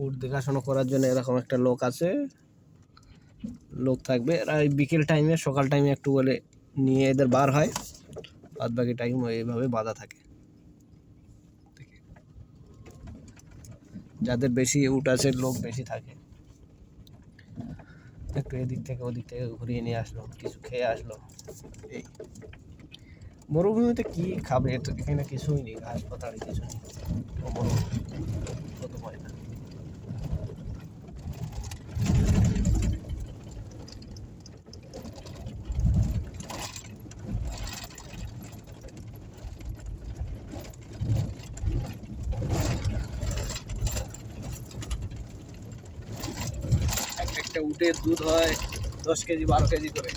উট দেখাশোনা করার জন্য এরকম একটা লোক আছে। লোক থাকবে। এই বিকেল টাইমে সকাল টাইমে একটু বলে নিয়ে এদের বার হয়। বাদ বাকি টাইম এইভাবে বাঁধা থাকে। যাদের বেশি উট আছে, লোক বেশি থাকে। একটু এদিক থেকে ওদিক থেকে ঘুরিয়ে নিয়ে আসলো, কিছু খেয়ে আসলো। এই মরুভূমিতে কি খাবে? এখানে কিছুই নেই, ঘাস পাতাড়ি কিছু নেই। একটা উটের দুধ হয় দশ কেজি বারো কেজি করে